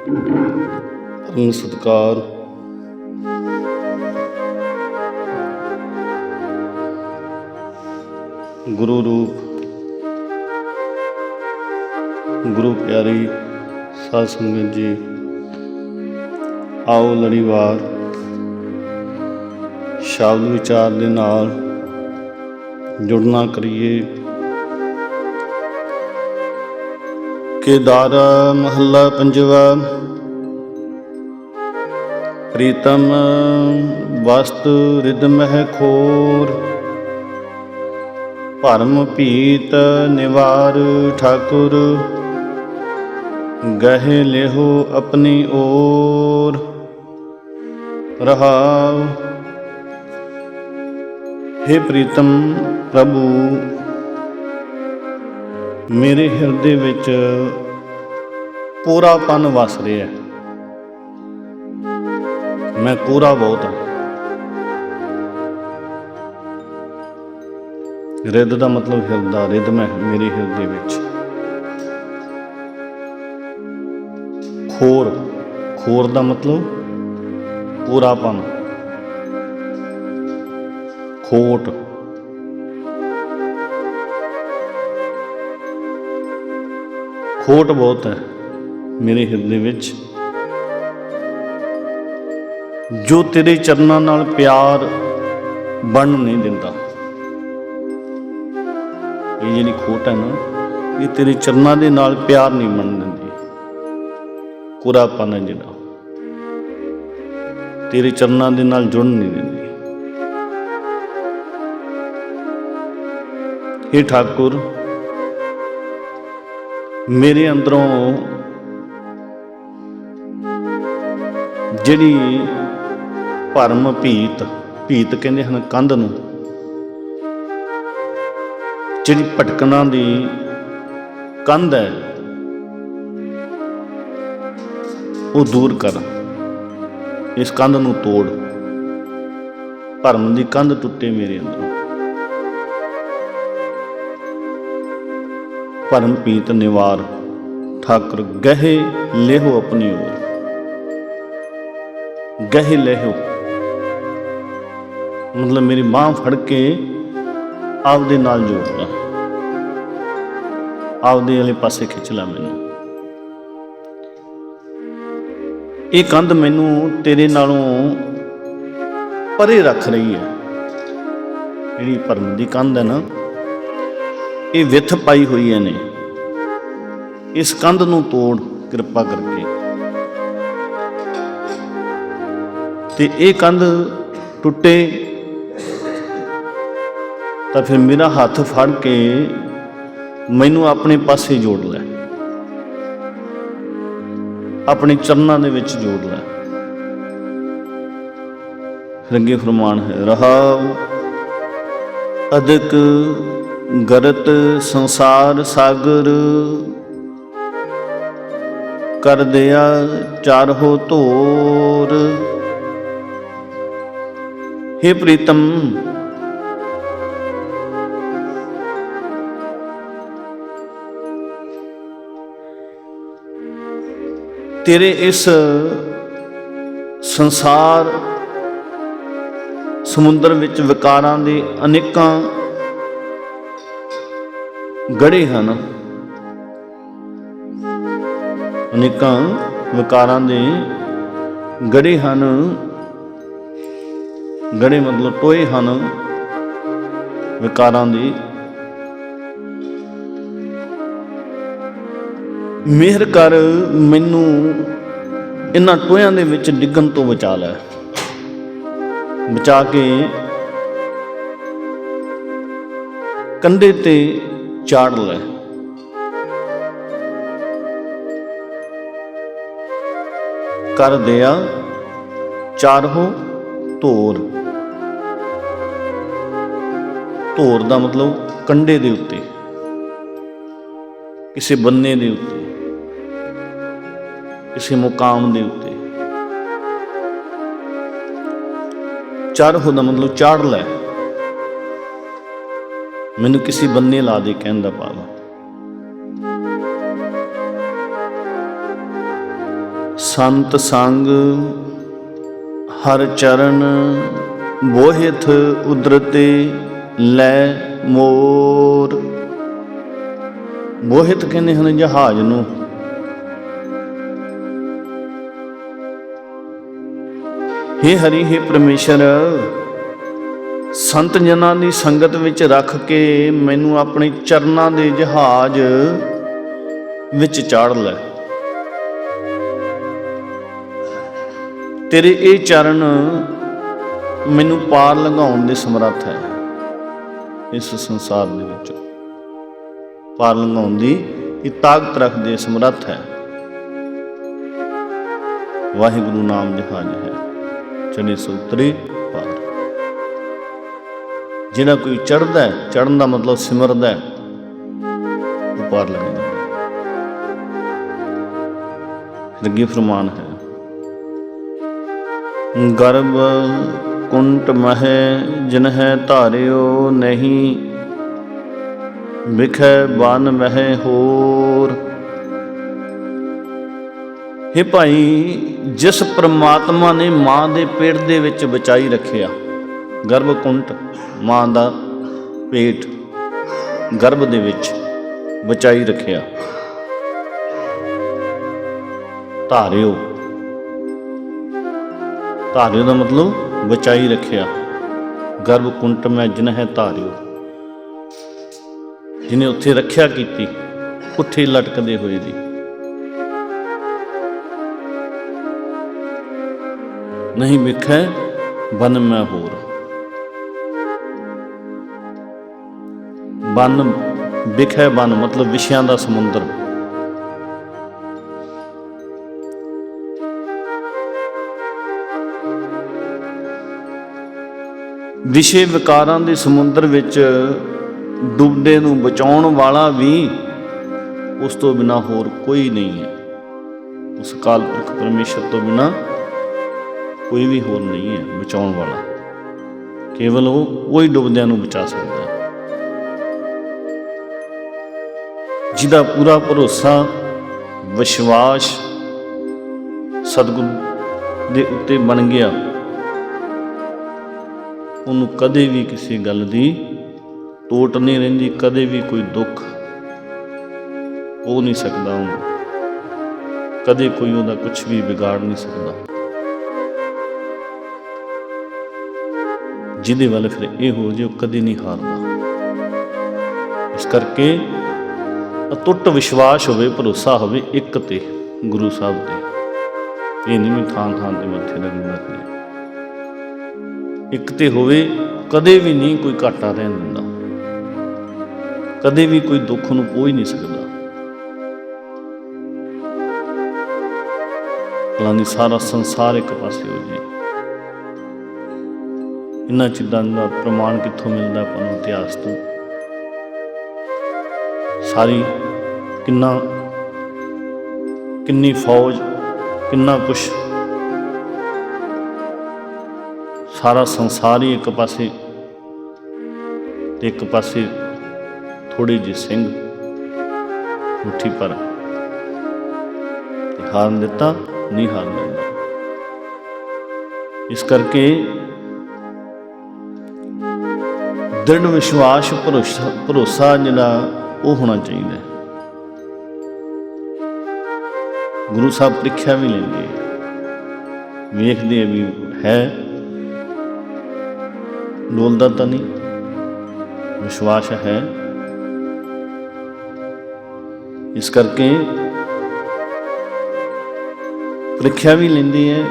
ਪਰਮ ਸਤਕਾਰ। ਗੁਰੂ ਰੂਪ, ਗੁਰੂ ਪਿਆਰੀ, ਸਾਧ ਸੰਗਤ ਜੀ, ਆਓ ਲੜੀਵਾਰ। ਸ਼ਬਦ ਵਿਚਾਰ ਦੇ ਨਾਲ ਜੁੜਨਾ ਕਰੀਏ। ਕੇਦਾਰਾ ਮਹੱਲਾ ਪੰਜਵਾ। ਪ੍ਰੀਤਮ ਵਸਤ ਰਿਦ ਮਹਿ ਖੋਰ। ਭਰਮ ਭੀਤ ਨਿਵਾਰ ਠਾਕੁਰ। ਗਹਿ ਲਿਹੋ ਆਪਣੀ ਓਰ। ਰਹਾਉ। हे ਪ੍ਰੀਤਮ ਪ੍ਰਭੂ ਮੇਰੇ ਹਿਰਦੇ ਵਿੱਚ ਪੂਰਾਪਨ ਵਸ ਰਿਹਾ ਮੈਂ ਕੋਰਾ ਬਹੁਤ ਹਾਂ। ਰਿੱਧ ਦਾ ਮਤਲਬ ਹਿਰਦਾ, ਰਿੱਧ ਮੈਂ ਮੇਰੇ ਹਿਰਦੇ ਵਿੱਚ। ਖੋਰ ਖੋਰ ਦਾ ਮਤਲਬ ਪੂਰਾਪਨ। ਖੋਟ। ਖੋਟ ਬਹੁਤ ਹੈ ਮੇਰੇ ਹਿਰਦੇ ਵਿੱਚ। ਜੋ ਤੇਰੇ ਚਰਨਾਂ ਨਾਲ ਪਿਆਰ ਬਣ ਨਹੀਂ ਦਿੰਦਾ। ਇਹ ਜਿਹੜੀ ਖੋਟ ਹੈ ਨਾ, ਇਹ ਤੇਰੇ ਚਰਨਾਂ ਦੇ ਨਾਲ ਪਿਆਰ ਨਹੀਂ ਬਣ ਦਿੰਦੀ। ਕੁਰਾਪਨ ਹੈ ਜਿਹੜਾ। ਤੇਰੇ ਚਰਨਾਂ ਦੇ ਨਾਲ ਜੁੜਨ ਨਹੀਂ ਦਿੰਦੀ। ਇਹ ਠਾਕੁਰ ਮੇਰੇ ਅੰਦਰੋਂ ਜਿਹੜੀ ਭਰਮ ਭੀਤ ਭੀਤ ਕਹਿੰਦੇ ਹਨ ਕੰਧ ਨੂੰ, ਜਿਹੜੀ ਭਟਕਣਾ ਦੀ ਕੰਧ ਹੈ, ਉਹ ਦੂਰ ਕਰ, ਇਸ ਕੰਧ ਨੂੰ ਤੋੜ, ਭਰਮ ਦੀ ਕੰਧ ਟੁੱਟੇ ਮੇਰੇ ਅੰਦਰੋਂ। ਭਰਮ ਪੀਤ ਨਿਵਾਰ, ਠਾਕੁਰ ਗਹੇ ਲੇਹੋ ਆਪਣੀ ਓਰ। ਗਹੇ ਲੇਹੋ। ਮਤਲਬ ਮੇਰੀ ਬਾਹ ਫੜ ਕੇ ਆਪਦੇ ਨਾਲ ਜੋੜ ਲਾ ਆਪਦੇ ਵਾਲੇ ਪਾਸੇ ਖਿੱਚ ਲਾ ਮੈਨੂੰ। ਇਹ ਕੰਧ ਮੈਨੂੰ ਤੇਰੇ ਨਾਲੋਂ ਪਰੇ ਰੱਖ ਰਹੀ ਹੈ। ਜਿਹੜੀ ਭਰਮ ਦੀ ਕੰਧ ਹੈ ਨਾ ਇਹ ਵਿਥ ਪਾਈ ਹੋਈ ਹੈ ਨੇ। ਇਸ ਕੰਧ ਨੂੰ ਤੋੜ ਕਿਰਪਾ ਕਰਕੇ। ਤੇ ਇਹ ਕੰਧ ਟੁੱਟੇ। ਤਾਂ ਫਿਰ ਮੇਰਾ ਹੱਥ ਫੜ ਕੇ ਮੈਨੂੰ ਆਪਣੇ ਪਾਸੇ ਜੋੜ ਲੈ। ਆਪਣੇ ਚਰਨਾਂ ਦੇ ਵਿੱਚ ਜੋੜ ਲੈ। ਰੰਗੇ ਅੱਗੇ ਫਰਮਾਨ ਹੈ, ਰਹਾਉ ਅਦਕ ਗਰਤ ਸੰਸਾਰ ਸਾਗਰ, ਕਰ ਦਿਆ ਚਾਰਹੋ ਧੋਰ। हे ਪ੍ਰੀਤਮ, ਤੇਰੇ ਇਸ ਸੰਸਾਰ ਸਮੁੰਦਰ ਵਿੱਚ ਵਿਕਾਰਾਂ ਦੇ ਅਨੇਕਾਂ ਗੜੇ ਹਨ। ਅਨੇਕਾਂ ਵਿਕਾਰਾਂ ਦੇ ਗੜੇ ਹਨ। ਗੜੇ ਮਤਲਬ ਟੋਏ ਹਨ। ਵਿਕਾਰਾਂ ਦੇ ਮਿਹਰ ਕਰ ਮੈਨੂੰ ਇਹਨਾਂ ਟੋਇਆਂ ਦੇ ਵਿੱਚ ਡਿੱਗਣ ਤੋਂ ਬਚਾ ਲੈ। ਬਚਾ ਕੇ ਕੰਧੇ ਤੇ ਚਾੜ ਲੈ। ਕਰ ਦਿਆ ਚਾਰਹੋ ਧੋਰ। ਧੋਰ ਦਾ ਮਤਲਬ ਕੰਡੇ ਦੇ ਉੱਤੇ, ਕਿਸੇ ਬੰਨੇ ਦੇ ਉੱਤੇ, ਕਿਸੇ ਮੁਕਾਮ ਦੇ ਉੱਤੇ। ਚਾਰ ਹੋ ਦਾ ਮਤਲਬ ਚਾੜ ਲੈ। ਮੈਨੂੰ ਕਿਸੇ ਬੰਨੇ ਲਾ ਦੇ ਕਹਿਣ ਦਾ ਭਾਵ ਸੰਤ ਸੰਗ ਹਰ ਚਰਨ ਬੋਹਿਥ ਉਦਰਤੇ ਲੈ ਮੋਰ। ਮੋਹਿਤ ਕਹਿੰਦੇ ਹਨ ਜਹਾਜ਼ ਨੂੰ। ਹੇ ਹਰੀ, ਹੇ ਪਰਮੇਸ਼ਰ ਸੰਤ ਜਨਾਂ ਦੀ ਸੰਗਤ ਵਿੱਚ ਰੱਖ ਕੇ ਮੈਨੂੰ ਆਪਣੇ ਚਰਨਾਂ ਦੇ ਜਹਾਜ਼ ਵਿੱਚ ਚਾੜ ਲੈ। ਤੇਰੇ ਇਹ ਚਰਨ ਮੈਨੂੰ ਪਾਰ ਲੰਘਾਉਣ ਦੇ ਸਮਰੱਥ ਹੈ। ਇਸ ਸੰਸਾਰ ਦੇ ਵਿੱਚ ਪਾਰ ਲੰਘਾਉਣ ਦੀ ਇਹ ਤਾਕਤ ਰੱਖਦੇ ਸਮਰੱਥ ਹੈ। ਵਾਹਿਗੁਰੂ ਨਾਮ ਜਹਾਜ ਹੈ। ਚਨੇ ਸੂਤਰੀ ਪਾਰ ਜਿਹੜਾ ਕੋਈ ਚੜਦਾ ਹੈ ਚੜਨ ਦਾ ਮਤਲਬ ਸਿਮਰਦਾ ਹੈ, ਉਹ ਪਾਰ ਲੱਗਦਾ ਲੱਗੀ ਫਰਮਾਨ ਹੈ। ਗਰਭ ਕੁੰਟ ਮਹਿ ਜਿਨਹਿ ਧਾਰਿਓ ਨਹੀਂ, ਵਿਖੈ ਬਨ ਮਹਿ ਹੋਰ। ਹੇ ਭਾਈ, ਜਿਸ ਪ੍ਰਮਾਤਮਾ ਨੇ ਮਾਂ ਦੇ ਪੇਟ ਦੇ ਵਿੱਚ ਬਚਾਈ ਰੱਖਿਆ ਗਰਭਕੁੰਟ ਮਾਂ ਦਾ ਪੇਟ ਗਰਭ ਦੇ ਵਿੱਚ ਬਚਾਈ ਰੱਖਿਆ। ਧਾਰਿਓ। ਧਾਰਿਓ ਦਾ ਮਤਲਬ ਬਚਾਈ ਰੱਖਿਆ। ਗਰਭ ਕੁੰਟ ਮੈਂ ਜਿਨ ਹੈ ਧਾਰਿਓ। ਜਿਹਨੇ ਉੱਥੇ ਰੱਖਿਆ ਕੀਤੀ, ਉੱਥੇ ਲਟਕਦੇ ਹੋਏ ਦੀ। ਨਹੀਂ ਵਿਖੈ ਬਨ ਮੈਂ ਹੋਰ। ਬਨ ਵਿਖੈ ਬਨ, ਮਤਲਬ ਵਿਸ਼ਿਆਂ ਦਾ ਸਮੁੰਦਰ। ਵਿਸ਼ੇ ਵਿਕਾਰਾਂ ਦੇ ਸਮੁੰਦਰ ਵਿੱਚ ਡੁੱਬਦੇ ਨੂੰ ਬਚਾਉਣ ਵਾਲਾ ਵੀ ਉਸ ਤੋਂ ਬਿਨਾ ਹੋਰ ਕੋਈ ਨਹੀਂ ਹੈ। ਉਸ ਕਾਲ ਪੁਰਖ ਪਰਮੇਸ਼ਰ ਤੋਂ ਬਿਨਾ ਕੋਈ ਵੀ ਹੋਰ ਨਹੀਂ ਹੈ ਬਚਾਉਣ ਵਾਲਾ। ਕੇਵਲ ਉਹ, ਉਹੀ ਡੁੱਬਦਿਆਂ ਨੂੰ ਬਚਾ ਸਕਦਾ ਹੈ। ਜਿਹਦਾ ਪੂਰਾ ਭਰੋਸਾ, ਵਿਸ਼ਵਾਸ ਸਤਿਗੁਰੂ ਦੇ ਉੱਤੇ ਬਣ ਗਿਆ, ਉਹਨੂੰ ਕਦੇ ਵੀ ਕਿਸੇ ਗੱਲ ਦੀ ਟੋਟ ਨਹੀਂ ਰਹਿੰਦੀ, ਕਦੇ ਵੀ ਕੋਈ ਦੁੱਖ ਹੋ ਨਹੀਂ ਸਕਦਾ ਉਹਨੂੰ, ਕਦੇ ਕੋਈ ਉਹਦਾ ਕੁਝ ਵੀ ਵਿਗਾੜ ਨਹੀਂ ਸਕਦਾ। ਜਿਹਦੇ ਵੱਲ ਫਿਰ ਇਹ ਹੋ ਜੇ ਉਹ ਕਦੇ ਨਹੀਂ ਹਾਰਦਾ। ਇਸ ਕਰਕੇ ਅਟੁੱਟ ਵਿਸ਼ਵਾਸ ਹੋਵੇ, ਭਰੋਸਾ ਹੋਵੇ, ਇੱਕ ਤੇ ਗੁਰੂ ਸਾਹਿਬ ਤੇ ਇਹ ਨਹੀਂ ਵੀ ਥਾਂ ਥਾਂ ਤੇ ਮੱਥੇ ਲੱਗਣਾ ਕਰੇ ਇੱਕ ਤੇ ਹੋਵੇ, ਕਦੇ ਵੀ ਨਹੀਂ ਕੋਈ ਘਾਟਾ ਰਹਿਣ ਦਿੰਦਾ। ਕਦੇ ਵੀ ਕੋਈ ਦੁੱਖ ਨੂੰ ਪੋਈ ਨਹੀਂ ਸਕਦਾ। ਪਲਾਨੀ ਸਾਰਾ ਸੰਸਾਰ ਇੱਕ ਪਾਸੇ ਹੋ ਜੇ ਇਹਨਾਂ ਚੀਜ਼ਾਂ ਦਾ ਪ੍ਰਮਾਣ ਕਿੱਥੋਂ ਮਿਲਦਾ ਆਪਾਂ ਨੂੰ ਇਤਿਹਾਸ ਤੋਂ? ਸਾਰੀ ਕਿੰਨਾ ਕਿੰਨੀ ਫੌਜ, ਕਿੰਨਾ ਕੁਛ। ਸਾਰਾ ਸੰਸਾਰ ਹੀ ਇੱਕ ਪਾਸੇ ਤੇ ਇੱਕ ਪਾਸੇ ਥੋੜੀ ਜਿਹੇ ਸਿੰਘ ਮੁੱਠੀ ਪਰ। ਤੇ ਹਾਰਨ ਦਿੱਤਾ, ਨਹੀਂ ਹਾਰਨ ਦਿੰਦਾ ਇਸ ਕਰਕੇ ਦ੍ਰਿੜ ਵਿਸ਼ਵਾਸ, ਭਰੋਸਾ ਭਰੋਸਾ ਜਿਹੜਾ ਉਹ ਹੋਣਾ ਚਾਹੀਦਾ ਹੈ। ਗੁਰੂ ਸਾਹਿਬ ਪ੍ਰੀਖਿਆ ਵੀ ਲੈਂਦੇ ਆ। ਵੇਖਦੇ ਆ ਵੀ ਹੈ। ਡੋਲਦਾ ਤਾਂ ਨਹੀਂ। ਵਿਸ਼ਵਾਸ ਹੈ। ਇਸ ਕਰਕੇ ਪ੍ਰੀਖਿਆ ਵੀ ਲੈਂਦੇ ਹੈ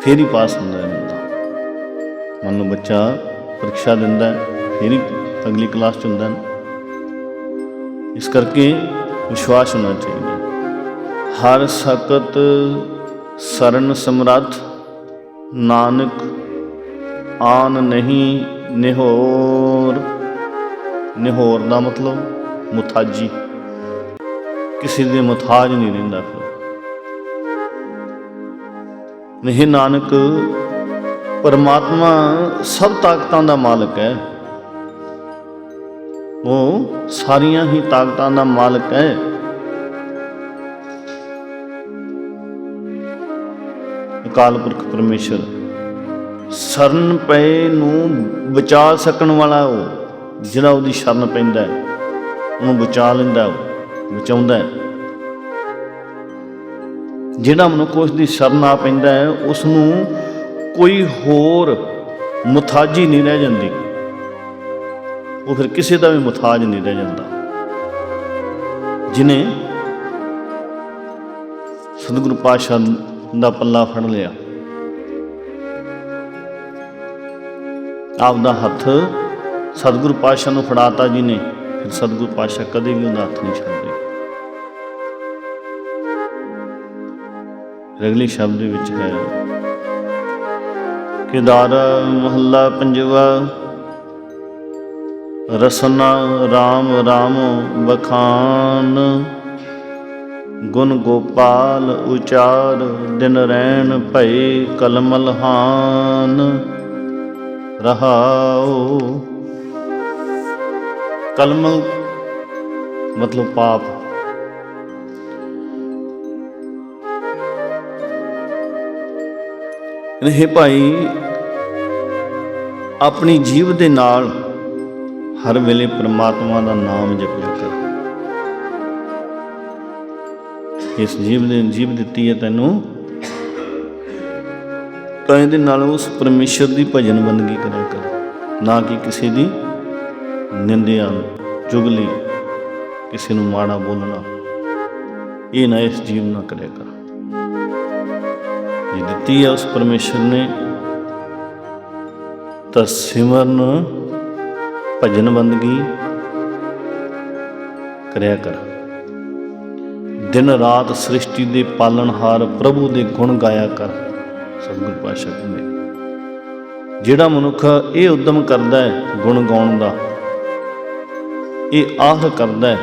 ਫਿਰ ਹੀ ਪਾਸ ਹੁੰਦਾ ਹੈ ਬੰਦਾ। ਮੰਨ ਲਓ ਬੱਚਾ ਪ੍ਰੀਖਿਆ ਦਿੰਦਾ ਹੈ, ਫਿਰ ਹੀ ਅਗਲੀ ਕਲਾਸ ਚ ਹੁੰਦਾ ਇਸ ਕਰਕੇ ਵਿਸ਼ਵਾਸ ਹੋਣਾ ਚਾਹੀਦਾ। ਹਰ ਸਕਤ ਸਰਨ ਸਮਰੱਥ, ਨਾਨਕ ਆਨ ਨਹੀਂ ਨਿਹੋਰ। ਨਿਹੋਰ ਦਾ ਮਤਲਬ ਮੁਤਾਜੀ ਕਿਸੇ ਦੇ ਮੁਤਾਜ ਨਹੀਂ ਰਹਿੰਦਾ ਫਿਰ। ਨਹੀਂ ਨਾਨਕ, ਪਰਮਾਤਮਾ ਸਭ ਤਾਕਤਾਂ ਦਾ ਮਾਲਕ ਹੈ। ਉਹ ਸਾਰੀਆਂ ਹੀ ਤਾਕਤਾਂ ਦਾ ਮਾਲਕ ਹੈ। ਅਕਾਲ ਪੁਰਖ ਪਰਮੇਸ਼ਰ, ਸਰਨ ਪਏ ਨੂੰ ਬਚਾ ਸਕਣ ਵਾਲਾ ਉਹ, ਜਿਹੜਾ ਉਹਦੀ ਸ਼ਰਨ ਪੈਂਦਾ ਉਹਨੂੰ ਬਚਾ ਲੈਂਦਾ ਉਹ, ਬਚਾਉਂਦਾ ਹੈ। ਜਿਹੜਾ ਮਨੁੱਖ ਉਸ ਦੀ ਸ਼ਰਨ ਆ ਪੈਂਦਾ ਹੈ, ਉਸ ਨੂੰ ਕੋਈ ਹੋਰ ਮੁਥਾਜੀ ਨਹੀਂ ਰਹਿ ਜਾਂਦੀ। ਉਹ ਫਿਰ ਕਿਸੇ ਦਾ ਵੀ ਮੁਤਾਜ ਨਹੀਂ ਰਹਿ ਜਾਂਦਾ। ਜਿਨੇ ਸਤਿਗੁਰੂ ਪਾਤਸ਼ਾਹ ਦਾ ਪੱਲਾ ਫੜ ਲਿਆ। ਆਪ ਦਾ ਹੱਥ ਸਤਿਗੁਰੂ ਪਾਤਸ਼ਾਹ ਨੂੰ ਫੜਾਤਾ ਜੀ ਨੇ ਫਿਰ ਸਤਿਗੁਰੂ ਪਾਤਸ਼ਾਹ ਕਦੇ ਵੀ ਉਹਦਾ ਹੱਥ ਨਹੀਂ ਛੱਡਦੇ। ਫਿਰ ਅਗਲੇ ਸ਼ਬਦ ਵਿੱਚ ਹੈ, ਕਿਦਾਰ ਮਹੱਲਾ ਪੰਜਵਾ ਰਸਨਾ RAM RAM ਬਖਾਨ ਗੁਣ ਗੋਪਾਲ ਉਚਾਰ, ਦਿਨ ਰੈਣ ਭਈ ਕਲਮਲਹਾਨ ਰਹਾਓ ਕਲਮਲ ਮਤਲਬ ਪਾਪ। ਇਹ ਭਾਈ, ਆਪਣੀ ਜੀਵ ਦੇ ਨਾਲ ਹਰ ਵੇਲੇ ਪ੍ਰਮਾਤਮਾ ਦਾ ਨਾਮ ਜਪਿਆ ਕਰ। ਇਸ ਜੀਵ ਦੇ ਜੀਵ ਦਿੱਤੀ ਹੈ ਤੈਨੂੰ। ਤਾਂ ਇਹਦੇ ਨਾਲ ਉਸ ਪਰਮੇਸ਼ਰ ਦੀ ਭਜਨ ਬੰਦਗੀ ਕਰਿਆ ਕਰ। ਨਾ ਕਿ ਕਿਸੇ ਦੀ ਨਿੰਦਿਆ ਚੁਗਲੀ ਕਿਸੇ ਨੂੰ ਮਾੜਾ ਬੋਲਣਾ। ਇਹ ਨਾ ਇਸ ਜੀਵ ਨਾਲ ਕਰਿਆ ਕਰ। ਇਹ ਦਿੱਤੀ ਹੈ ਉਸ ਪਰਮੇਸ਼ਰ ਨੇ। ਤਾਂ ਸਿਮਰਨ ਭਜਨ ਬੰਦਗੀ ਕਰਿਆ ਕਰ। ਦਿਨ ਰਾਤ ਸ੍ਰਿਸ਼ਟੀ ਦੇ ਪਾਲਣਹਾਰ ਪ੍ਰਭੂ ਦੇ ਗੁਣ ਗਾਇਆ ਕਰ, ਸਤਿਗੁਰ ਪਾਤਸ਼ਾਹ ਕਹਿੰਦੇ ਜਿਹੜਾ ਮਨੁੱਖ ਇਹ ਉਦਮ ਕਰਦਾ ਹੈ, ਗੁਣ ਗਾਉਣ ਦਾ, ਇਹ ਆਹ ਕਰਦਾ ਹੈ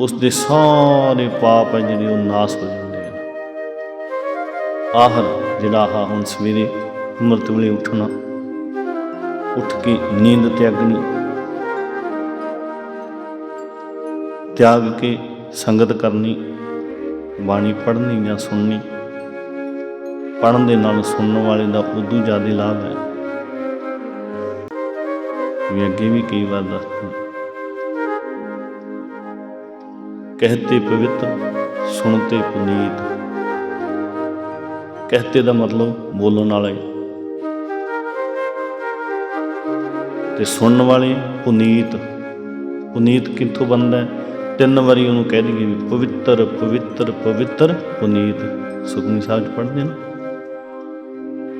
ਉਸ ਦੇ ਸਾਰੇ ਪਾਪ ਹੈ ਜਿਹੜੇ ਉਹ ਨਾਸ ਹੋ ਜਾਂਦੇ ਹਨ। ਆਹਰ ਜਿਹੜਾ ਆਹ ਹੁਣ ਸਵੇਰੇ ਅੰਮ੍ਰਿਤ ਵੇਲੇ ਉੱਠਣਾ ਉੱਠ ਕੇ ਨੀਂਦ ਤਿਆਗਣੀ। ਤਿਆਗ ਕੇ ਸੰਗਤ ਕਰਨੀ, ਬਾਣੀ ਪੜ੍ਹਨੀ ਜਾਂ ਸੁਣਨੀ। ਪੜ੍ਹਨ ਦੇ ਨਾਲ ਸੁਣਨ ਵਾਲੇ ਦਾ ਉਦੋਂ ਜ਼ਿਆਦਾ ਲਾਭ ਹੈ। ਵੀ ਅੱਗੇ ਵੀ ਕਈ ਵਾਰ ਦੱਸਦਾ ਕਹਤੇ ਪਵਿੱਤ ਸੁਣਤੇ ਪੁਨੀਤ। ਕਹਤੇ ਦਾ ਮਤਲਬ ਬੋਲਣ ਵਾਲੇ ਤੇ ਸੁਣਨ ਵਾਲੇ ਪੁਨੀਤ ਪੁਨੀਤ ਕਿੱਥੋਂ ਬੰਦਾ ਹੈ? ਤਿੰਨ ਵਾਰੀ ਉਹਨੂੰ ਕਹਿ ਦਈਏ ਵੀ ਪਵਿੱਤਰ ਪਵਿੱਤਰ ਪਵਿੱਤਰ ਪੁਨੀਤ। ਸੁਖਮਨੀ ਸਾਹਿਬ ਚ ਪੜ੍ਹਦੇ ਨਾ।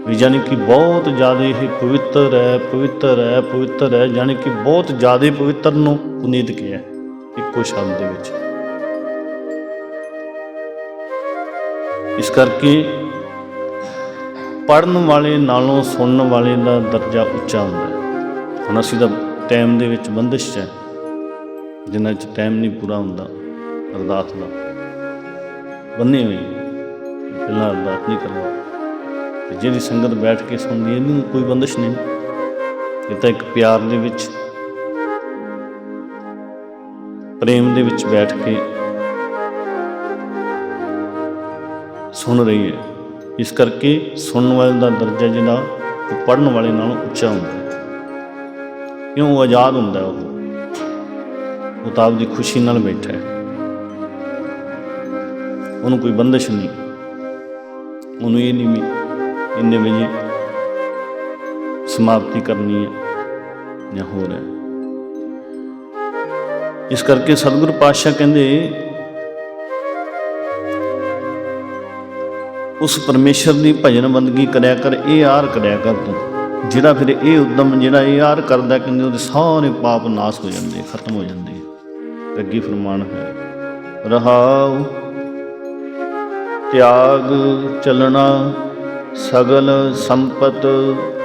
ਵੀ ਜਾਨੀ ਕਿ ਬਹੁਤ ਜ਼ਿਆਦਾ ਇਹ ਪਵਿੱਤਰ ਹੈ ਪਵਿੱਤਰ ਹੈ ਪਵਿੱਤਰ ਹੈ ਜਾਨੀ ਕਿ ਬਹੁਤ ਜ਼ਿਆਦਾ ਪਵਿੱਤਰ ਨੂੰ ਪੁਨੀਤ ਕਿਹਾ ਹੈ, ਇੱਕੋ ਸ਼ਬਦ ਦੇ ਵਿੱਚ। ਇਸ ਕਰਕੇ ਪੜਨ ਵਾਲੇ ਨਾਲੋਂ ਸੁਣਨ ਵਾਲੇ ਦਾ ਦਰਜਾ ਉੱਚਾ ਹੁੰਦਾ ਹੈ। ਹੁਣ ਅਸੀਂ ਤਾਂ ਟਾਈਮ ਦੇ ਵਿੱਚ ਬੰਦਿਸ਼ 'ਚ ਹੈ। ਜਿੰਨਾ ਚ ਟਾਈਮ ਨਹੀਂ ਪੂਰਾ ਹੁੰਦਾ ਅਰਦਾਸ ਦਾ। ਬੰਨੇ ਹੋਏ ਪਹਿਲਾਂ ਅਰਦਾਸ ਨਹੀਂ ਕਰਨਾ। ਤੇ ਜਿਹੜੀ ਸੰਗਤ ਬੈਠ ਕੇ ਸੁਣਦੀ ਹੈ, ਇਹਨੂੰ ਕੋਈ ਬੰਦਿਸ਼ ਨਹੀਂ। ਇਹ ਤਾਂ ਇੱਕ ਪਿਆਰ ਦੇ ਵਿੱਚ ਪ੍ਰੇਮ ਦੇ ਵਿੱਚ ਬੈਠ ਕੇ ਸੁਣ ਰਹੀ ਹੈ। ਇਸ ਕਰਕੇ ਸੁਣਨ ਵਾਲੇ ਦਾ ਦਰਜਾ ਜਿਹੜਾ ਉਹ ਪੜਨ ਵਾਲੇ ਨਾਲੋਂ ਉੱਚਾ ਹੁੰਦਾ ਹੈ। ਕਿਉਂ ਆਜ਼ਾਦ ਹੁੰਦਾ ਉਹ? ਉਹ ਦੀ ਖੁਸ਼ੀ ਨਾਲ ਬੈਠਾ ਹੈ। ਉਹਨੂੰ ਕੋਈ ਬੰਦਸ਼ ਨਹੀਂ। ਉਹਨੂੰ ਇਹ ਨਹੀਂ ਵੀ ਇੰਨੇ ਵਜੇ ਸਮਾਪਤੀ ਕਰਨੀ ਹੈ ਜਾਂ ਹੋਰ ਹੈ। ਇਸ ਕਰਕੇ ਸਤਿਗੁਰ ਪਾਤਸ਼ਾਹ ਕਹਿੰਦੇ, ਉਸ ਪਰਮੇਸ਼ਰ ਦੀ ਭਜਨ ਬੰਦਗੀ ਕਰਿਆ ਕਰ, ਇਹ ਆਰ ਕਰਿਆ ਕਰ ਤੂੰ। ਜਿਹੜਾ ਫਿਰ ਇਹ ਉਦਮ ਜਿਹੜਾ ਇਹ ਆਰ ਕਰਦਾ ਕਹਿੰਦੇ ਉਹਦੇ ਸਾਰੇ ਪਾਪ ਨਾਸ ਹੋ ਜਾਂਦੇ, ਖਤਮ ਹੋ ਜਾਂਦੇ। ਤੇ ਅੱਗੇ ਫਰਮਾਨ ਹੈ, ਰਹਾਉ, ਤਿਆਗ ਚਲਣਾ, ਸਗਲ ਸੰਪਤ,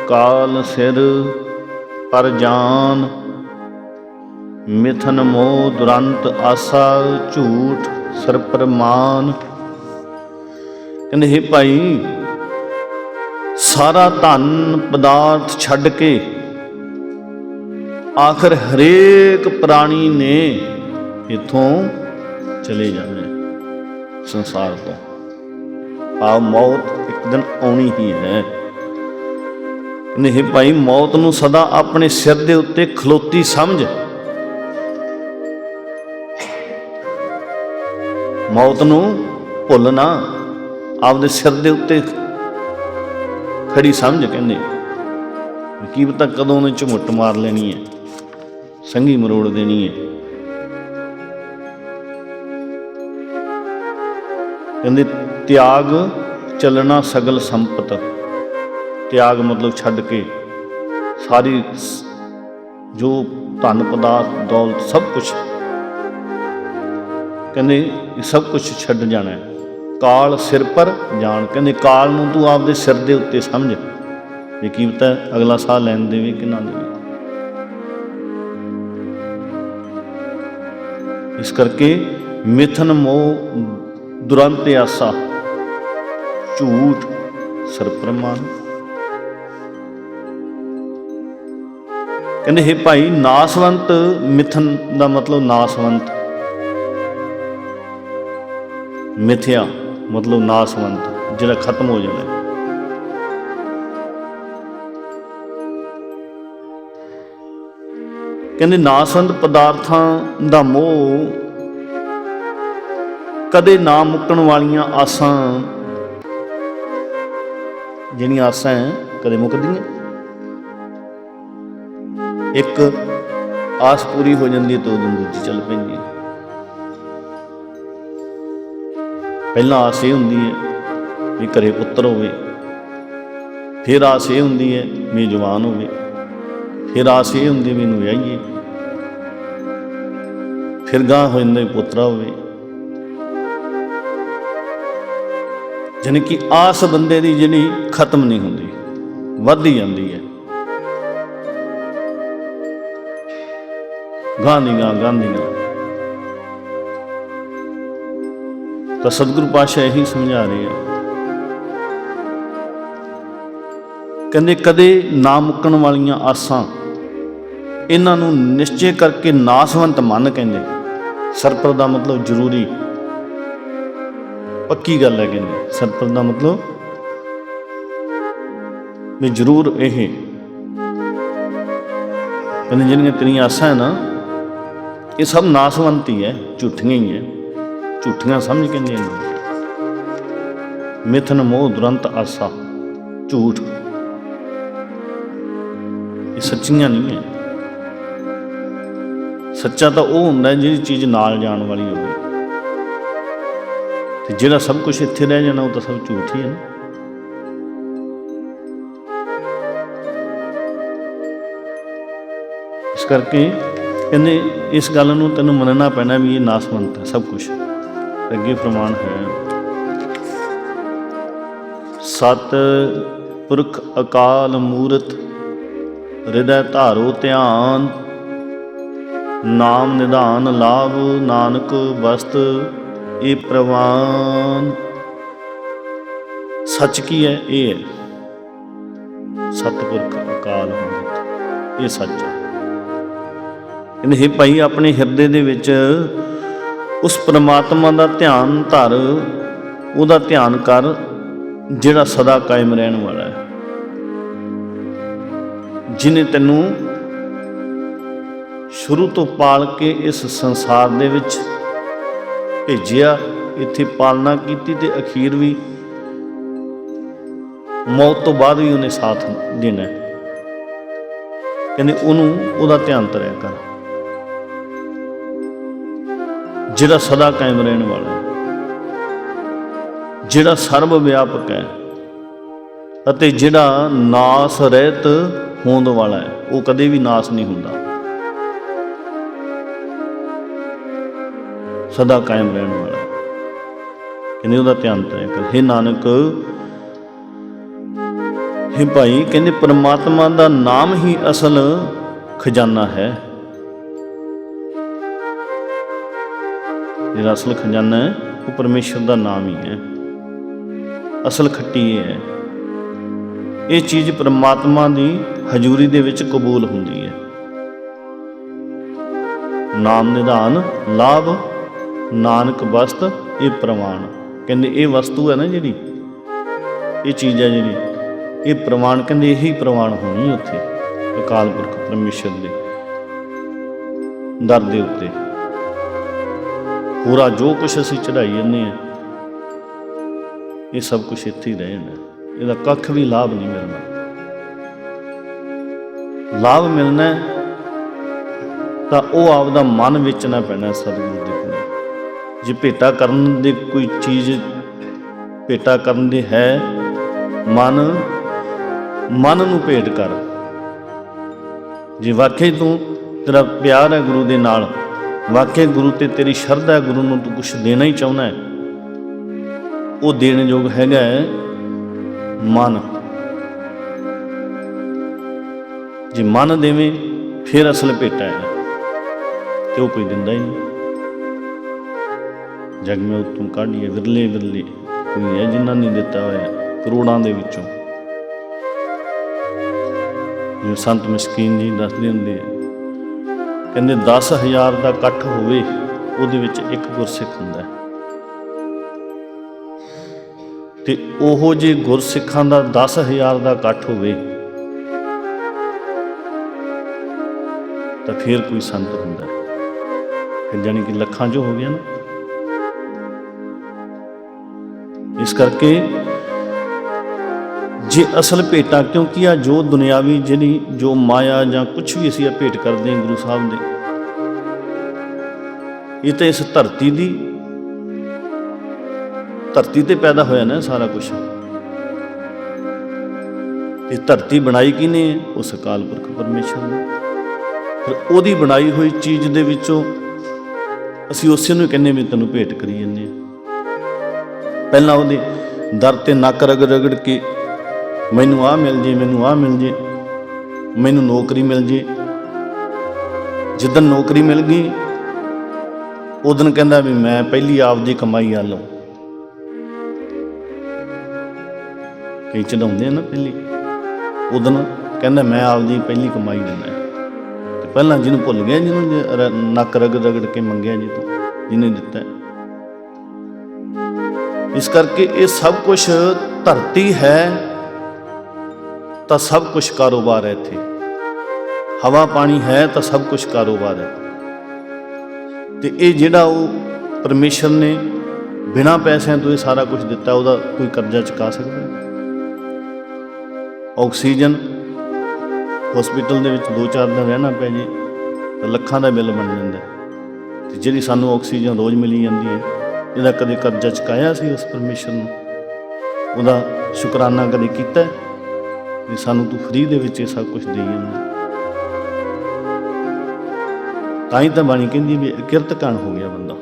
ਕਾਲ ਸਿਰ, ਪਰ ਜਾਨ, ਮਿਥਨ ਮੋਹ ਦੁਰੰਤ ਆਸਾ, ਝੂਠ ਸਰਪਰਮਾਨ। ਕਹਿੰਦੇ हे ਭਾਈ ਸਾਰਾ ਧਨ ਪਦਾਰਥ ਛੱਡ ਕੇ ਆਖਰ ਹਰੇਕ ਪ੍ਰਾਣੀ ਨੇ ਇਥੋਂ ਚਲੇ ਜਾਣਾ ਸੰਸਾਰ ਤੋਂ। ਆ ਮੌਤ ਇੱਕ ਦਿਨ ਆਉਣੀ ਹੀ ਹੈ। ਨਹੀਂ ਭਾਈ, ਮੌਤ ਨੂੰ ਸਦਾ ਆਪਣੇ ਸਿਰ ਦੇ ਉੱਤੇ ਖਲੋਤੀ ਸਮਝ। ਮੌਤ ਨੂੰ ਭੁੱਲਣਾ ਆਪਦੇ ਸਿਰ ਦੇ ਉੱਤੇ ਖੜੀ ਸਮਝ ਕਹਿੰਦੇ ਕੀ ਪਤਾ ਕਦੋਂ ਉਹਨੇ ਝੁਮਟ ਮਾਰ ਲੈਣੀ ਹੈ ਸੰਗੀ ਮਰੋੜ ਦੇਣੀ ਹੈ। ਕਹਿੰਦੇ, ਤਿਆਗ ਚੱਲਣਾ ਸਗਲ ਸੰਪਤ। ਤਿਆਗ ਮਤਲਬ ਛੱਡ ਕੇ ਸਾਰੀ ਜੋ ਧਨ ਪਦਾਰਥ, ਦੌਲਤ ਸਭ ਕੁਝ ਕਹਿੰਦੇ ਸਭ ਕੁਝ ਛੱਡ ਜਾਣਾ ਹੈ। ਕਾਲ ਸਿਰ ਪਰ ਜਾਣ। ਕਹਿੰਦੇ ਕਾਲ ਨੂੰ ਤੂੰ ਆਪਦੇ ਸਿਰ ਦੇ ਉੱਤੇ ਸਮਝ। ਇਹ ਕੀ ਪਤਾ ਅਗਲਾ ਸਾਹ ਲੈਣ ਦੇਵੇ ਕਿ ਨਾ ਦੇਵੇ। ਇਸ ਕਰਕੇ ਮਿਥਨ ਮੋਹ ਦੁਰੰਤ ਆਸਾ। ਝੂਠ ਸਰਪ੍ਰਮਾਨ ਕਹਿੰਦੇ ਹੈ ਭਾਈ, ਨਾਸਵੰਤ ਮਿਥਨ ਦਾ ਮਤਲਬ ਨਾਸਵੰਤ। ਮਿਥਿਆ। ਮਤਲਬ ਨਾਸਵੰਤ, ਜਿਹੜਾ ਖਤਮ ਹੋ ਜਾਣਾ। ਕਹਿੰਦੇ ਨਾਸਵੰਤ ਪਦਾਰਥਾਂ ਦਾ ਮੋਹ ਕਦੇ ਨਾ ਮੁੱਕਣ ਵਾਲੀਆਂ ਆਸਾਂ, ਜਿਹੜੀਆਂ ਆਸਾਂ ਕਦੇ ਮੁੱਕਦੀਆਂ। ਇੱਕ ਆਸ ਪੂਰੀ ਹੋ ਜਾਂਦੀ ਹੈ ਤਾਂ ਉਦੋਂ ਦੂਜੀ ਚੱਲ ਪੈਂਦੀ ਹੈ। ਪਹਿਲਾਂ ਆਸ ਇਹ ਹੁੰਦੀ ਹੈ ਵੀ ਘਰੇ ਪੁੱਤਰ ਹੋਵੇ, ਫਿਰ ਆਸ ਇਹ ਹੁੰਦੀ ਹੈ ਵੀ ਜਵਾਨ ਹੋਵੇ, ਫਿਰ ਆਸ ਇਹ ਹੁੰਦੀ ਵੀ ਇਹਨੂੰ ਵਿਆਹੀਏ, ਫਿਰ ਗਾਂ ਹੋ ਜਾਂਦਾ ਵੀ ਪੁੱਤਰਾ ਹੋਵੇ। ਜਾਣੀ ਕਿ ਆਸ ਬੰਦੇ ਦੀ ਜਿਹੜੀ ਖਤਮ ਨਹੀਂ ਹੁੰਦੀ ਵੱਧਦੀ ਜਾਂਦੀ ਹੈ। ਗਾਂ ਨੀ ਗਾਂ ਗਾਂ ਗਾਂਧੀਆਂ ਗਾਂ ਤਾਂ ਸਤਿਗੁਰੂ ਪਾਤਸ਼ਾਹ ਇਹੀ ਸਮਝਾ ਰਹੇ ਆ। ਕਹਿੰਦੇ, ਕਦੇ ਨਾ ਮੁੱਕਣ ਵਾਲੀਆਂ ਆਸਾਂ ਇਹਨਾਂ ਨੂੰ ਨਿਸ਼ਚੈ ਕਰਕੇ ਨਾਸਵੰਤ ਮਨ ਕਹਿੰਦੇ। ਸਰਪਰ ਦਾ ਮਤਲਬ ਜ਼ਰੂਰੀ। ਪੱਕੀ ਗੱਲ ਹੈ ਕਹਿੰਦੇ ਸਰਪਰ ਦਾ ਮਤਲਬ ਵੀ ਜ਼ਰੂਰ ਇਹ। ਕਹਿੰਦੇ, ਜਿਹੜੀਆਂ ਤੇਰੀਆਂ ਆਸਾਂ ਹੈ ਨਾ, ਇਹ ਸਭ ਨਾਸਵੰਤ ਹੀ ਹੈ, ਝੂਠੀਆਂ ਹੀ ਹੈ। ਝੂਠੀਆਂ ਸਮਝ ਕਹਿੰਦੇ ਇਹਨੂੰ ਮਿਥਨ ਮੋਹ ਦੁਰੰਤ ਆਸਾ, ਝੂਠ। ਇਹ ਸੱਚੀਆਂ ਨਹੀਂ ਹੈ। ਸੱਚਾ ਤਾਂ ਉਹ ਹੁੰਦਾ ਜਿਹੜੀ ਚੀਜ਼ ਨਾਲ ਜਾਣ ਵਾਲੀ ਹੋਵੇ। ਤੇ ਜਿਹੜਾ ਸਭ ਕੁਝ ਇੱਥੇ ਰਹਿ ਜਾਣਾ, ਉਹ ਤਾਂ ਸਭ ਝੂਠ ਹੀ ਹੈ ਨਾ। ਇਸ ਕਰਕੇ ਕਹਿੰਦੇ ਇਸ ਗੱਲ ਨੂੰ ਤੈਨੂੰ ਮੰਨਣਾ ਪੈਣਾ ਵੀ ਇਹ ਨਾਸਵੰਤ ਹੈ ਸਭ ਕੁਝ ਅੱਗੇ ਪ੍ਰਮਾਣ ਹੈ, ਸਤ ਪੁਰਖ ਅਕਾਲ ਮੂਰਤ, ਹਿਰਦੈ ਧਾਰੋ ਧਿਆਨ, ਨਾਮ ਨਿਧਾਨ ਲਾਭ ਨਾਨਕ ਵਸਤ ਇਹ ਪ੍ਰਵਾਨ। ਸੱਚ ਕੀ ਹੈ? ਇਹ ਹੈ ਸਤਿਪੁਰਖ ਅਕਾਲ ਮੂਰਤ, ਇਹ ਸੱਚ ਹੈ। ਕਹਿੰਦੇ ਭਾਈ, ਆਪਣੇ ਹਿਰਦੇ ਦੇ ਵਿੱਚ ਉਸ ਪ੍ਰਮਾਤਮਾ ਦਾ ਧਿਆਨ ਧਰ, ਉਹਦਾ ਧਿਆਨ ਕਰ, ਜਿਹੜਾ ਸਦਾ ਕਾਇਮ ਰਹਿਣ ਵਾਲਾ ਹੈ। ਜਿਨੇ ਤੈਨੂੰ ਸ਼ੁਰੂ ਤੋਂ ਪਾਲ ਕੇ ਇਸ ਸੰਸਾਰ ਦੇ ਵਿੱਚ ਭੇਜਿਆ, ਇੱਥੇ ਪਾਲਣਾ ਕੀਤੀ ਤੇ ਅਖੀਰ ਵੀ ਮੌਤ ਤੋਂ ਬਾਅਦ ਵੀ ਉਹਨੇ ਸਾਥ ਦੇਣਾ ਕਹਿੰਦੇ ਉਹਨੂੰ ਉਹਦਾ ਧਿਆਨ ਧਰਿਆ ਕਰ। ਜਿਹੜਾ ਸਦਾ ਕਾਇਮ ਰਹਿਣ ਵਾਲਾ ਹੈ, ਜਿਹੜਾ ਸਰਬ ਵਿਆਪਕ ਹੈ ਅਤੇ ਜਿਹੜਾ ਨਾਸ ਰਹਿਤ ਹੋਣ ਵਾਲਾ ਹੈ, ਉਹ ਕਦੇ ਵੀ ਨਾਸ ਨਹੀਂ ਹੁੰਦਾ। ਸਦਾ ਕਾਇਮ ਰਹਿਣ ਵਾਲਾ ਕਹਿੰਦੇ ਉਹਦਾ ਧਿਆਨ ਧਰਿਆ ਕਰ। हे ਨਾਨਕ हे ਭਾਈ, ਕਹਿੰਦੇ ਪ੍ਰਮਾਤਮਾ ਦਾ ਨਾਮ ਹੀ ਅਸਲ ਖਜ਼ਾਨਾ ਹੈ। ਜਿਹੜਾ ਅਸਲ ਖਜ਼ਾਨਾ ਹੈ, ਉਹ ਪਰਮੇਸ਼ਰ ਦਾ ਨਾਮ ਹੀ ਹੈ। ਅਸਲ ਖੱਟੀ ਹੈ। ਇਹ ਚੀਜ਼ ਪ੍ਰਮਾਤਮਾ ਦੀ ਹਜ਼ੂਰੀ ਦੇ ਵਿੱਚ ਕਬੂਲ ਹੁੰਦੀ ਹੈ। ਨਾਮ ਨਿਧਾਨ, ਲਾਭ, ਨਾਨਕ ਵਸਤ, ਇਹ ਪ੍ਰਮਾਣ। ਕਹਿੰਦੇ ਇਹ ਵਸਤੂ ਹੈ ਨਾ ਜਿਹੜੀ, ਇਹ ਚੀਜ਼ ਹੈ ਜਿਹੜੀ, ਇਹ ਪ੍ਰਮਾਣ ਕਹਿੰਦੇ ਇਹੀ ਪ੍ਰਮਾਣ ਹੋਣੀ ਉੱਥੇ, ਅਕਾਲ ਪੁਰਖ ਪਰਮੇਸ਼ਰ ਦੇ। ਦਰ ਦੇ ਉੱਤੇ। ਪੂਰਾ ਜੋ ਕੁਝ ਅਸੀਂ ਚੜਾਈ ਜੰਨੇ ਆ ਇਹ ਸਭ ਕੁਝ ਇੱਥੇ ਹੀ ਰਹਿ ਜਾਣਾ ਇਹਦਾ ਕੱਖ ਵੀ ਲਾਭ ਨਹੀਂ ਮਿਲਣਾ। ਲਾਭ ਮਿਲਣਾ ਤਾਂ ਉਹ ਆਪਦਾ ਮਨ ਵੇਚਣਾ ਪੈਣਾ ਸਤਿਗੁਰੂ ਦੇ ਕੋਲ। ਜੇ ਭੇਟਾ ਕਰਨ ਦੀ ਕੋਈ ਚੀਜ਼ ਭੇਟਾ ਕਰਨ ਦੀ ਹੈ, ਮਨ ਮਨ ਨੂੰ ਭੇਟ ਕਰ। ਜੇ ਵਾਕਈ ਤੂੰ ਤੇਰਾ ਪਿਆਰ ਹੈ ਗੁਰੂ ਦੇ ਨਾਲ ਵਾਕਿਆ ਗੁਰੂ ਤੇ ਤੇਰੀ ਸ਼ਰਧਾ ਹੈ, ਗੁਰੂ ਨੂੰ ਤੂੰ ਕੁਝ ਦੇਣਾ ਹੀ ਚਾਹੁੰਦਾ ਹੈ। ਉਹ ਦੇਣ ਯੋਗ ਹੈਗਾ ਹੈ ਮਨ। ਜੇ ਮਨ ਦੇਵੇਂ, ਫਿਰ ਅਸਲ ਭੇਟਾ ਹੈ। ਤੇ ਉਹ ਕੋਈ ਦਿੰਦਾ ਹੀ ਨਹੀਂ। ਜਗ ਮੈਂ ਉਤੋਂ ਕਾਢੀਏ, ਵਿਰਲੇ ਵਿਰਲੇ ਕੋਈ ਹੈ ਜਿਨ੍ਹਾਂ ਨੇ ਦਿੱਤਾ ਹੋਇਆ ਕਰੋੜਾਂ ਦੇ ਵਿੱਚੋਂ। ਜਿਵੇਂ ਸੰਤ ਮਸਕੀਨ ਜੀ ਦੱਸਦੇ ਹੁੰਦੇ ਆ ਕਹਿੰਦੇ 10000 ਦਾ ਇਕੱਠ ਹੋਵੇ, ਉਹਦੇ ਵਿੱਚ ਇੱਕ ਗੁਰਸਿੱਖ ਹੁੰਦਾ ਤੇ ਉਹੋ ਜੇ ਗੁਰਸਿੱਖਾਂ ਦਾ 10000 ਦਾ ਇਕੱਠ ਹੋਵੇ, ਤਾਂ ਫਿਰ ਕੋਈ ਸੰਤ ਹੁੰਦਾ ਫਿਰ ਜਾਣੀ ਕਿ ਲੱਖਾਂ ਜੋ ਹੋ ਗਿਆ ਨਾ। ਇਸ ਕਰਕੇ ਜੇ ਅਸਲ ਭੇਟਾ ਕਿਉਂਕਿ ਆ ਜੋ ਦੁਨਿਆਵੀ ਜਿਹੜੀ ਜੋ ਮਾਇਆ ਜਾਂ ਕੁਝ ਵੀ ਅਸੀਂ ਆ ਭੇਟ ਕਰਦੇ ਹਾਂ ਗੁਰੂ ਸਾਹਿਬ ਦੇ, ਇਹ ਤਾਂ ਇਸ ਧਰਤੀ ਦੀ, ਧਰਤੀ ਤੇ ਪੈਦਾ ਹੋਇਆ ਨਾ ਸਾਰਾ ਕੁਝ ਇਹ ਧਰਤੀ ਬਣਾਈ ਕਿਨੇ ਉਸ ਅਕਾਲ ਪੁਰਖ ਪਰਮੇਸ਼ਰ ਨੇ। ਫਿਰ ਉਹਦੀ ਬਣਾਈ ਹੋਈ ਚੀਜ਼ ਦੇ ਵਿੱਚੋਂ ਅਸੀਂ ਉਸੇ ਨੂੰ ਹੀ ਕਹਿੰਦੇ ਵੀ ਤੈਨੂੰ ਭੇਟ ਕਰੀ ਜੰਨੇ ਪਹਿਲਾਂ ਉਹਦੇ ਦਰ ਤੇ ਨੱਕ ਰਗੜ ਰਗੜ ਕੇ ਮੈਨੂੰ ਆਹ ਮਿਲ ਜੇ, ਮੈਨੂੰ ਆਹ ਮਿਲ ਜੇ। ਮੈਨੂੰ ਨੌਕਰੀ ਮਿਲ ਜੇ। ਜਿੱਦਨ ਨੌਕਰੀ ਮਿਲ ਗਈ, ਉਦੋਂ ਕਹਿੰਦਾ ਵੀ ਮੈਂ ਪਹਿਲੀ ਆਪਦੀ ਕਮਾਈ ਆ ਲਵਾਂ ਕਈ ਚੜਾਉਂਦੇ ਆ ਨਾ ਪਹਿਲੀ। ਉਦੋਂ ਕਹਿੰਦਾ ਮੈਂ ਆਪਦੀ ਪਹਿਲੀ ਕਮਾਈ ਦਿੰਦਾ ਤੇ ਪਹਿਲਾਂ ਜਿਹਨੂੰ ਭੁੱਲ ਗਿਆ, ਜਿਹਨੂੰ ਨੱਕ ਰਗੜ ਰਗੜ ਕੇ ਮੰਗਿਆ ਜੀ ਤੋਂ, ਜਿਹਨੇ ਦਿੱਤਾ। ਇਸ ਕਰਕੇ ਇਹ ਸਭ ਕੁਝ ਧਰਤੀ ਹੈ। ਤਾਂ ਸਭ ਕੁਝ ਕਾਰੋਬਾਰ ਹੈ ਇੱਥੇ ਹਵਾ ਪਾਣੀ ਹੈ ਤਾਂ ਸਭ ਕੁਝ ਕਾਰੋਬਾਰ ਹੈ ਤੇ ਇਹ ਜਿਹੜਾ ਉਹ ਪਰਮੇਸ਼ਰ ਨੇ ਬਿਨਾਂ ਪੈਸਿਆਂ ਤੋਂ ਇਹ ਸਾਰਾ ਕੁਝ ਦਿੱਤਾ, ਉਹਦਾ ਕੋਈ ਕਰਜ਼ਾ ਚੁਕਾ ਸਕਦਾ ਆਕਸੀਜਨ ਹਸਪੀਟਲ ਦੇ ਵਿੱਚ 2-4 ਦਿਨ ਰਹਿਣਾ ਪੈ ਜੇ, ਤਾਂ ਲੱਖਾਂ ਦਾ ਬਿੱਲ ਬਣ ਜਾਂਦਾ ਹੈ। ਤੇ ਜਿਹੜੀ ਸਾਨੂੰ ਆਕਸੀਜਨ ਰੋਜ਼ ਮਿਲੀ ਜਾਂਦੀ ਹੈ, ਇਹਦਾ ਕਦੇ ਕਰਜ਼ਾ ਚੁਕਾਇਆ ਸੀ ਉਸ ਪਰਮੇਸ਼ਰ ਨੂੰ ਉਹਦਾ ਸ਼ੁਕਰਾਨਾ ਕਦੇ ਕੀਤਾ ਹੈ? ਵੀ ਸਾਨੂੰ ਤੂੰ ਫ੍ਰੀ ਦੇ ਵਿੱਚ ਇਹ ਸਭ ਕੁਝ ਦੇਈ ਜਾਂਦਾ। ਤਾਂ ਹੀ ਤਾਂ ਬਾਣੀ ਕਹਿੰਦੀ ਵੀ ਕਿਰਤ ਕਣ ਹੋ ਗਿਆ ਬੰਦਾ।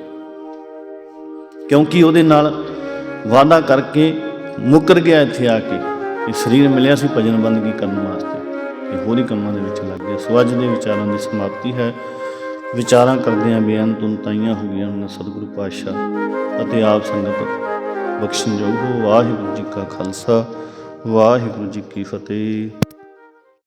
ਕਿਉਂਕਿ ਉਹਦੇ ਨਾਲ ਵਾਅਦਾ ਕਰਕੇ ਮੁੱਕਰ ਗਿਆ ਇੱਥੇ ਆ ਕੇ ਇਹ ਸਰੀਰ ਮਿਲਿਆ ਸੀ ਭਜਨ ਬੰਦਗੀ ਕਰਨ ਵਾਸਤੇ। ਇਹ ਹੋਰੀ ਕੰਮਾਂ ਦੇ ਵਿੱਚ ਲੱਗ ਗਿਆ। ਸੋ ਅੱਜ ਦੇ ਵਿਚਾਰਾਂ ਦੀ ਸਮਾਪਤੀ ਹੈ। ਵਿਚਾਰਾਂ ਕਰਦੇ ਆਂ ਬੇਅੰਤ ਉਨਤਾਈਆਂ ਹੋ ਗਈਆਂ ਉਹਨਾਂ ਸਤਿਗੁਰੂ ਪਾਤਸ਼ਾਹ ਅਤੇ ਆਪ ਸੰਗਤ। ਬਖਸ਼ਣ ਜੋਗ ਹੋ। ਵਾਹਿਗੁਰੂ ਜੀ ਕਾ ਖਾਲਸਾ। ਵਾਹਿਗੁਰੂ ਜੀ ਕੀ ਫਤਿਹ।